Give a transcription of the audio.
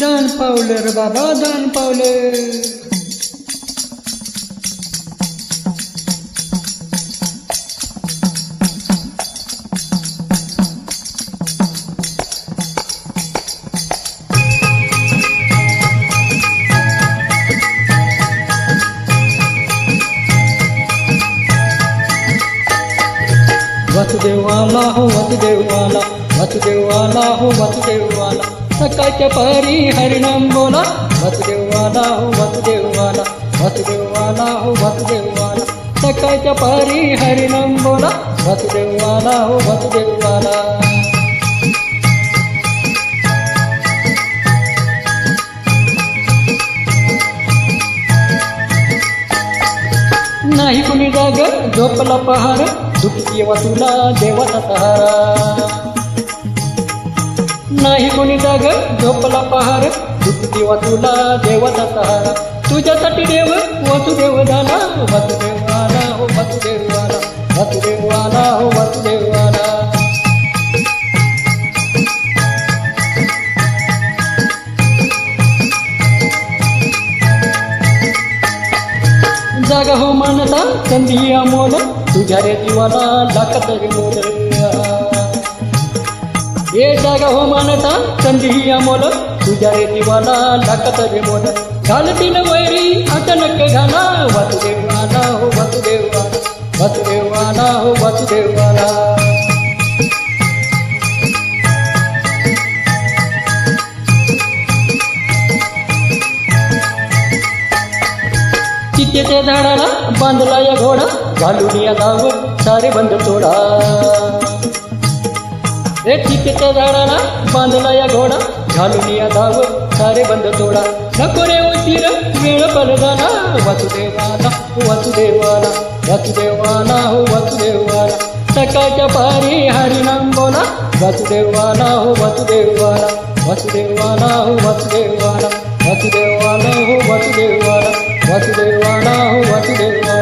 दान पावलं रे बाबा दान पावलं वसुदेवाला हो वसुदेवाला वसुदेवाला हो वसुदेवाला सकाळच्या परी हरिनाम बोला वसुदेवाला हो वसुदेवाला वसुदेवाला हो वसुदेवाला. सकाळच्या परी हरिनाम बोला वसुदेवाला हो वसुदेवाला. नाही कुणी जाग झोपला पहार दुःखी येवा तुला देवाचा सहारा. नाही कोणी जाग झोपला पहार. दुःखी येवा तुला देवाचा सहारा. तुझ्यासाठी देव वसुदेव झाला वसुदेवाला हो वसुदेवाला वसुदेवाला हो वसुदेवाला जागा हो मानता संधी अमोल. तुझ्या रे जीवाला दाखत रे मोल. हे जागा हो मानता संधी अमोल तुझ्या रे जीवाला दाखत रे मोल. घालतील वैरी अचानक घाला. वासुदेवाला हो वासुदेवाला वासुदेवाला हो वासुदेवाला. चितेच्या झाडाला बांधला या घोडा. घालून या गाव सारे बंद तोडा रे चितेच्या झाडाला बांधला या घोडा घालून या धाव सारे बंद तोडा. नको रे उशीर वेळ पण झाला वासुदेवाला वासुदेवाला वासुदेवाला हो वासुदेवाला. सकाळच्या पारी हरिनाम बोला वासुदेवाला हो वासुदेवाला वासुदेवाला हो वासुदेवाला. वासुदेवाला हो वासुदेवाला. वासुदेवाला हो वासुदेवाला. वासुदेवाला हो वासुदेवाला.